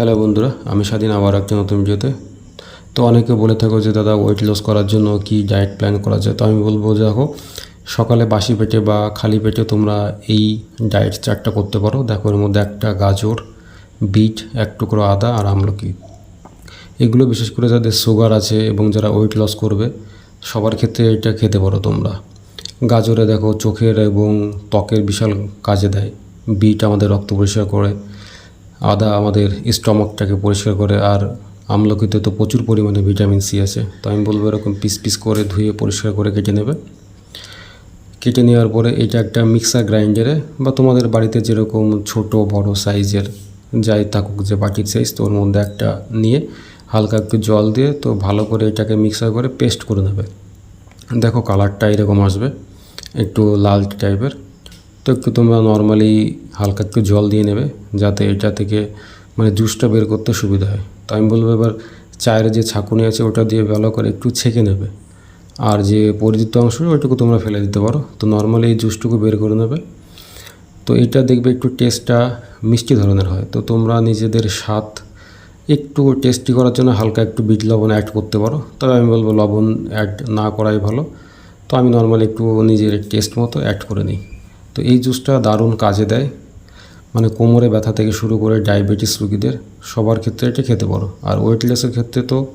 Hello বন্ধুরা, আমি স্বাধীন আবার একটা নতুন ভিডিওতে। তো অনেকে বলে থাকো যে, দাদা ওয়েট লস করার জন্য কি ডায়েট প্ল্যান করা যায়? তো আমি বলব যে, দেখো, সকালে বাসি পেটে বা খালি পেটে তোমরা এই ডায়েট চারটা করতে পারো। দেখো, এর মধ্যে একটা গাজর, বিট, এক টুকরো আদা আর আমলকি। এগুলো বিশেষ করে যাদের সুগার আছে এবং যারা ওয়েট লস করবে, সবার ক্ষেত্রে এটা খেতে পারো তোমরা। গাজরে দেখো, চোখের এবং ত্বকের বিশাল কাজে দেয়। বিট আমাদের রক্ত পরিষ্কার করে আদা আমাদের স্টমকটাকে পরিষ্কার করে আর আমলকিতে তো প্রচুর পরিমাণে ভিটামিন সি আছে। তো আমি বলব এরকম পিস পিস করে ধুয়ে পরিষ্কার করে কেটে নেবে। কেটে নেওয়ার পরে এটা একটা মিক্সার গ্রাইন্ডারে বা তোমাদের বাড়িতে যেরকম ছোট, বড় সাইজের যাই থাকুক যে বাটির সাইজ তো ওর মধ্যে একটা নিয়ে হালকা একটু জল দিয়ে তো ভালো করে এটাকে মিক্সার করে পেস্ট করে নেবে। দেখো কালারটা এরকম আসবে, একটু লাল টাইপের তো একটু তোমরা নর্মালি হালকা একটু জল দিয়ে নেবে, যাতে এটা থেকে মানে জুসটা বের করতে সুবিধা হয়। তো আমি বলব এবার চায়ের যে ছাঁকুনি আছে, ওটা দিয়ে ভালো করে একটু ছেঁকে নেবে। আর যে পরিচিত অংশ, ওইটুকু তোমরা ফেলে দিতে পারো। তো নর্মালি এই জুসটুকু বের করে নেবে। তো এটা দেখবে একটু টেস্টটা মিষ্টি ধরনের হয়। তো তোমরা নিজেদের স্বাদ একটু টেস্টি করার জন্য হালকা একটু বিট লবণ অ্যাড করতে পারো। তবে আমি বলব লবণ অ্যাড না করাই ভালো। তো আমি নর্মালি একটু নিজের টেস্ট মতো অ্যাড করে নিই। তো এই জুসটা দারুণ কাজে দেয়। মানে কোমরে ব্যথা থেকে শুরু করে ডায়াবেটিস রুগীদের সবার ক্ষেত্রে এটা খেতে পারো। আর ওয়েট লসের ক্ষেত্রে তো